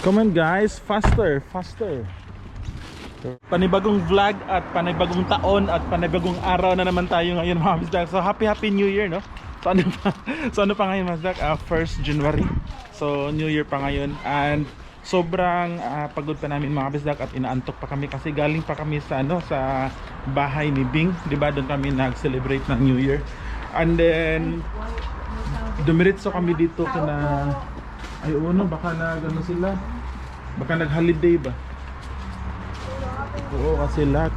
Come on guys, faster, faster. Panibagong vlog at panibagong taon at panibagong araw na naman tayo ngayon mga bisdak. So happy happy new year no. So ano pa, so ano pa ngayon mga bisdak? Ah, 1st January. So new year pa ngayon and sobrang ah, pagod pa namin mga bisdak at inaantok pa kami kasi galing pa kami sa ano sa bahay ni Bing, 'di ba? Doon kami nag-celebrate ng New Year. And then dumiretso kami dito na ay ano baka nag ano sila. Baka nag holiday ba? Oo kasi lock.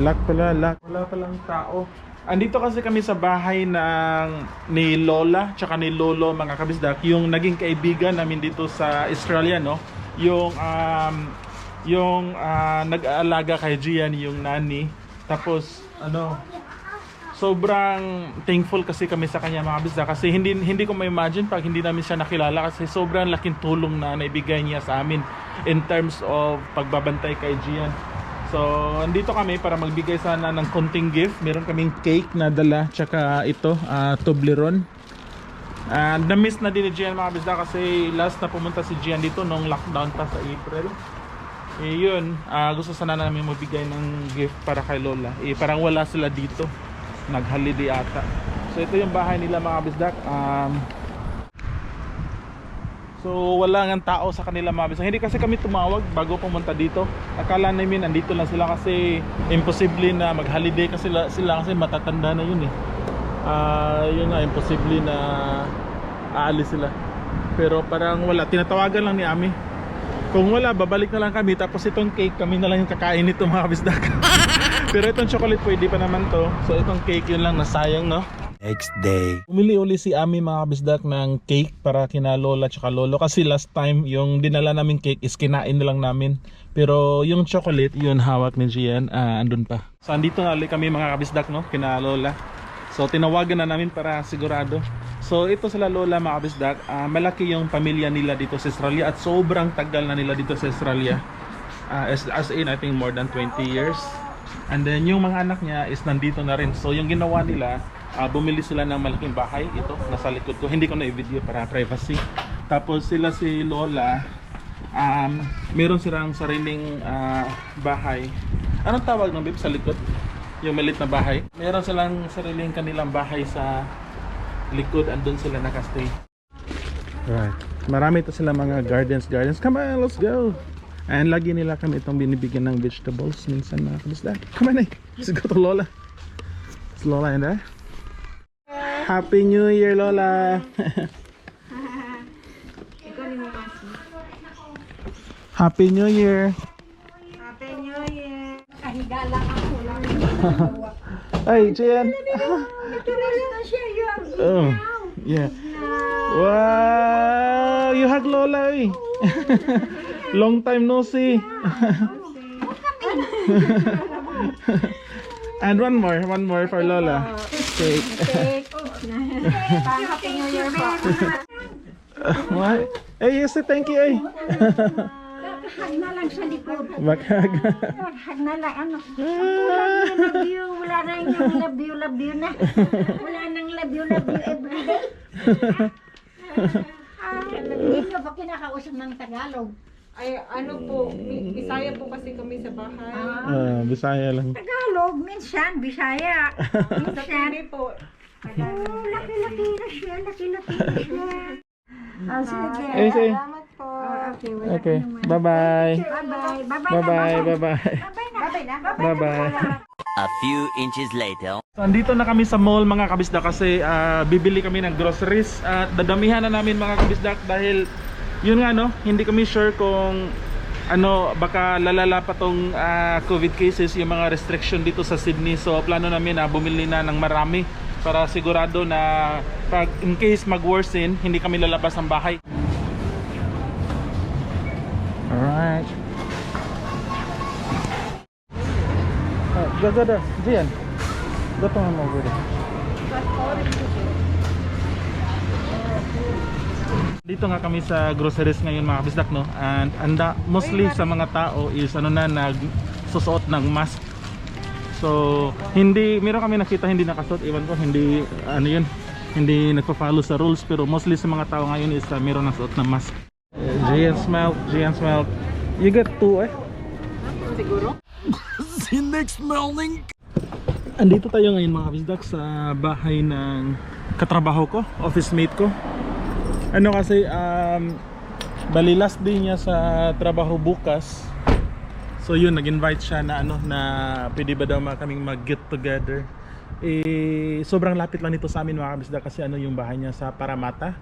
Lock pala lock. Wala palang tao. Andito kasi kami sa bahay ng ni Lola tsaka ni Lolo mga kabisdak. Yung naging kaibigan namin dito sa Australia no? Yung um, yung ah, nag-aalaga kay Gian yung nani tapos ano sobrang thankful kasi kami sa kanya mga bisda kasi hindi hindi ko ma-imagine pag hindi namin siya nakilala kasi sobrang laking tulong na naibigay niya sa amin in terms of pagbabantay kay Gian. So, andito kami para magbigay sana ng konting gift. Meron kaming cake na dala tsaka ito, ah, Toblerone. And na-miss na din ni Gian mga bisda kasi last na pumunta si Gian dito nung lockdown pa sa April. Eh yun, ah, gusto sana namin magbigay ng gift para kay Lola. Eh parang wala sila dito. Nag-holiday ata. So ito yung bahay nila mga bisdak. Um, so wala nga tao sa kanila mga bisdak. Hindi kasi kami tumawag bago pumunta dito. Akala namin andito lang sila kasi imposible na mag-holiday kasi sila, sila kasi matatanda na yun eh. Ah, yun nga imposible na aalis sila. Pero parang wala, tinatawagan lang ni Ami. Kung wala, babalik na lang kami tapos itong cake kami na lang yung kakain nito mga bisdak. Pero itong chocolate pwede pa naman to. So itong cake yun lang nasayang no. Next day. Umili uli si Ami mga bisdak ng cake para kina Lola tsaka Lolo kasi last time yung dinala namin cake is kinain na lang namin. Pero yung chocolate yun hawak ni Gian ah, andun pa. So andito na ulit kami mga kabisdak no kina Lola. So tinawagan na namin para sigurado. So ito sila Lola mga kabisdak, ah, malaki yung pamilya nila dito sa Australia at sobrang tagal na nila dito sa Australia. Ah, as, as in I think more than 20 years. And then yung mga anak niya is nandito na rin. So yung ginawa nila, ah, bumili sila ng malaking bahay. Ito, nasa likod ko. Hindi ko na i-video para privacy. Tapos sila si Lola, um, meron silang sariling ah, bahay. Anong tawag ng babe sa likod? Yung malit na bahay. Meron silang sariling kanilang bahay sa likod. Andun sila nakastay. Right. Marami ito sila mga gardens, gardens. Come on, let's go. And lagi nila kami itong binibigyan ng vegetables minsan mga kabisda. Come on eh. Let's go to Lola. Is Lola in there? Happy New Year, Lola. Happy New Year. Happy New Year! Kahiga lang ako lang. Ay, Jen. Oh, yeah. Wow, you hug Lola eh. Long time no see. And one more, one more for Lola. Cake. cake. Happy New Year po. What? Eh, yes, thank you eh. Hag na lang sa likod. Bakhag. Hag na lang ano. Love you, wala na yung love you, love you na. Wala nang love you, love you everyday. Ah, Hindi nyo ba kinakausap ng Tagalog? Ay, ano po, Bi- Bisaya po kasi kami sa bahay. Ah, Ah, Bisaya lang. Tagalog, minsan, Bisaya. Sa Minsan. kami po, Oh, laki-laki na siya, laki-laki na siya. Ah, sige. Eh, say. salamat po. Ah, okay, wala Okay, ka naman. bye-bye. Bye-bye. Bye-bye. Bye-bye, na, bye-bye. Bye-bye na. Bye-bye na. Bye-bye. A few inches later. So, andito na kami sa mall mga kabisda kasi ah, bibili kami ng groceries at dadamihan na namin mga kabisda dahil yun nga no, hindi kami sure kung ano baka lalala pa tong ah, COVID cases yung mga restriction dito sa Sydney so plano namin na bumili na ng marami para sigurado na pag in case mag-worsen hindi kami lalabas ng bahay Alright Ah, go, go, go. Gian. Go to him over there. Dito nga kami sa groceries ngayon mga bisdak no and anda mostly sa mga tao is ano na nag susuot ng mask so hindi meron kami nakita hindi nakasuot iwan ko hindi ano yun hindi nagpa-follow sa rules pero mostly sa mga tao ngayon is uh, meron nasuot ng mask Giant smelt, giant smelt. You get two eh. Siguro? The next morning. Andito tayo ngayon mga kabisdak sa bahay ng katrabaho ko, office mate ko. Ano kasi, um, bali last day niya sa trabaho bukas. So yun, nag-invite siya na ano, na pwede ba daw mga kaming mag-get together. Eh, sobrang lapit lang nito sa amin mga kabisdak kasi ano yung bahay niya sa Paramata.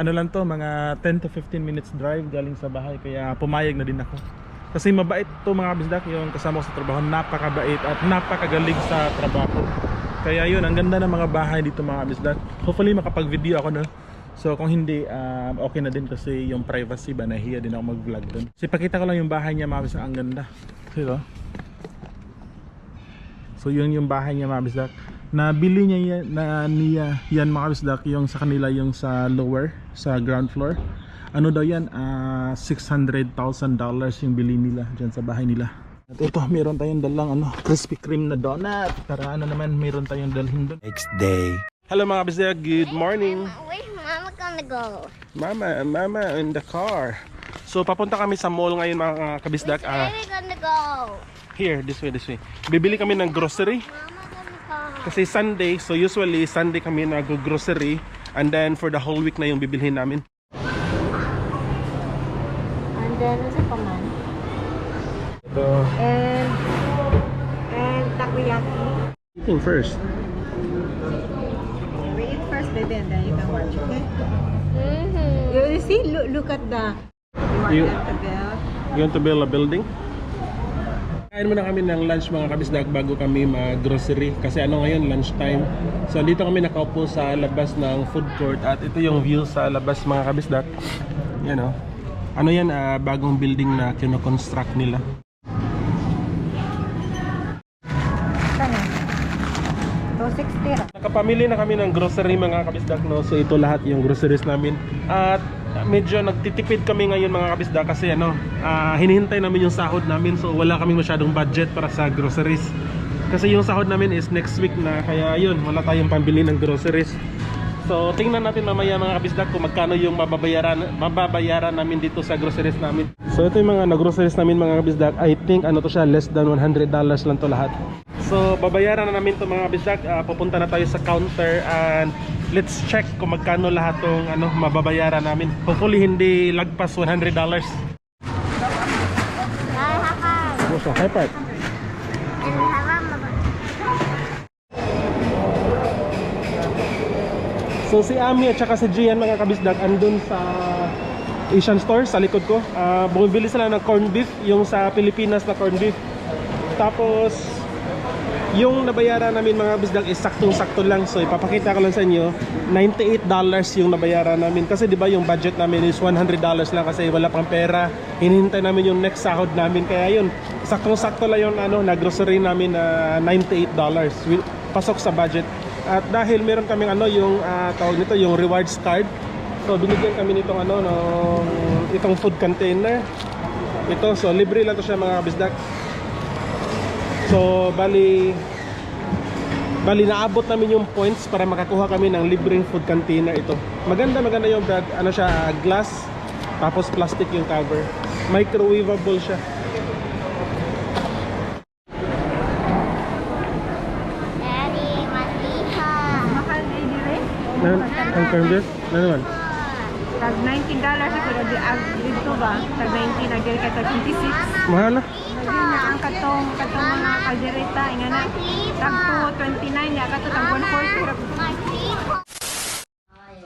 Ano lang to, mga 10 to 15 minutes drive galing sa bahay kaya pumayag na din ako. Kasi mabait to mga bisdak yung kasama ko sa trabaho, napakabait at napakagaling sa trabaho. Kaya yun, ang ganda ng mga bahay dito mga bisdak. Hopefully makapag-video ako no. So kung hindi, um, okay na din kasi yung privacy ba, nahiya din ako mag-vlog doon. Kasi pakita ko lang yung bahay niya mga bisdak, ang ganda. Diba? So yun yung bahay niya mga bisdak. Nabili niya yan, na niya yan mga bisdak yung sa kanila yung sa lower, sa ground floor. Ano daw yan? Ah, $600,000 yung bili nila dyan sa bahay nila. At ito, meron tayong dalang ano, Krispy Kreme na donut. Para ano naman, meron tayong dalhin doon. Next day. Hello mga bisdak, good morning. Mama gonna go? Mama, mama in the car. So papunta kami sa mall ngayon mga kabisdak. Ah, Where we gonna go? here, this way, this way. Bibili kami ng grocery. Kasi Sunday, so usually Sunday kami nag-grocery and then for the whole week na yung bibilhin namin. And then, ano sa paman? So, And, and takoyaki. eating first. Eat first, baby, and then you can watch, okay? Mm-hmm. You, you see, look, look at the... You want You- that to build? You want to build a building? Kain muna kami ng lunch mga kabisdag bago kami mag-grocery kasi ano ngayon lunch time. So dito kami nakaupo sa labas ng food court at ito yung view sa labas mga kabisdag. Yan o. Ano yan, ah, bagong building na kino-construct nila. 260 ra. Nakapamili na kami ng grocery mga kabisdak no. So ito lahat yung groceries namin. At medyo nagtitipid kami ngayon mga kabisdak kasi ano, ah, hinihintay namin yung sahod namin so wala kaming masyadong budget para sa groceries. Kasi yung sahod namin is next week na kaya yun, wala tayong pambili ng groceries. So tingnan natin mamaya mga kabisdak kung magkano yung mababayaran mababayaran namin dito sa groceries namin. So ito yung mga na-groceries namin mga kabisdak. I think ano to siya less than 100 dollars lang to lahat. So babayaran na namin to mga kabisdak. Ah, pupunta na tayo sa counter and let's check kung magkano lahat tong ano mababayaran namin. Hopefully hindi lagpas 100 dollars. Hi, Haka. Ano siya? High part. So si Ami at saka si Gian mga kabisdak andun sa Asian store sa likod ko. Ah, bumibili sila ng corned beef, yung sa Pilipinas na corned beef. Tapos yung nabayaran namin mga kabisdak is saktong-sakto lang. So ipapakita ko lang sa inyo, $98 yung nabayaran namin kasi 'di ba yung budget namin is $100 lang kasi wala pang pera. Hinihintay namin yung next sahod namin kaya yun, saktong-sakto lang yung ano, na grocery namin na $98. Wi- Pasok sa budget. At dahil meron kaming ano yung ah, tawag nito yung rewards card. So binigyan kami nitong ano nung itong food container. Ito so libre lang to siya mga kabisdak. So bali bali naabot namin yung points para makakuha kami ng libreng food container ito. Maganda maganda yung bag, ano siya glass tapos plastic yung cover. Microwavable siya. Daddy, Matiha. Mahal na yun rin. Na, ang term this? Na naman? Tag $19 ako na di ag dito ba? Tag 19 na diri ka tag 26. Mahal na. Lagi na ang katong katong mga kaldereta inga na. Tag 229 ya kato tag 140 ra.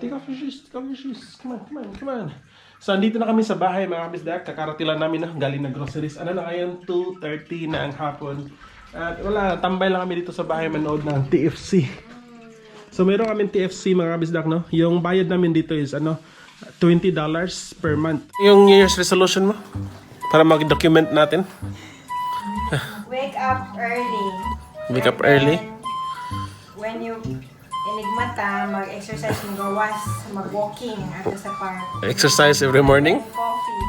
Take off your shoes, take off your shoes. Come on, come on, come on. So, andito na kami sa bahay mga kabisdak. Kakaratilan namin na galing na groceries. Ano na ngayon? 2.30 na ang hapon. At wala, tambay lang kami dito sa bahay manood ng TFC. So, meron kami TFC mga kabisdak, no? Yung bayad namin dito is, ano, $20 per month. Yung New Year's resolution mo? Para mag-document natin. Wake up early. Wake up early. When you inigmata, mag-exercise mo gawas, mag-walking ato sa park. Exercise every morning. Coffee.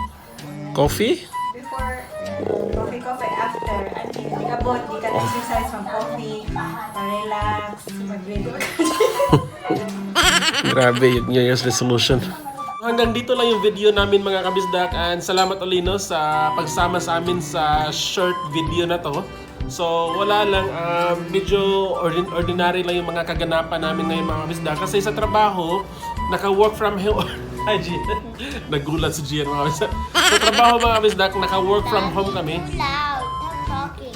Coffee. Before, coffee, coffee. After, ano, di ka bot, di ka exercise, mag-coffee, pa-relax, mag-video. Grabe yung New Year's resolution. Hanggang dito lang yung video namin mga kabisdak and salamat Olino sa pagsama sa amin sa short video na to. So wala lang, um, medyo ordin- ordinary lang yung mga kaganapan namin ngayon mga kabisdak kasi sa trabaho, naka-work from home. Ay, Gian. Nagulat si Gian mga kabisdak. Sa trabaho mga kabisdak, naka-work from home kami. Loud. I'm talking.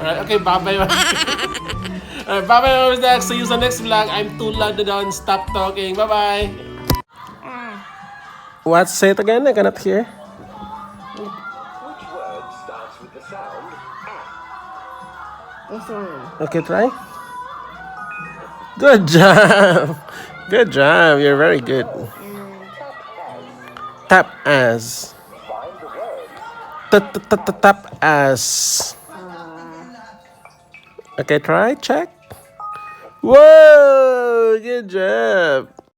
Alright, okay, bye-bye. Alright, bye-bye mga kabisdak. See you sa next vlog. I'm too loud to down. Stop talking. Bye-bye. What? Say it again. I cannot hear. This one. Okay, try. Good job. Good job. You're very good. Tap as. Tap as. Okay, try. Check. Whoa! Good job.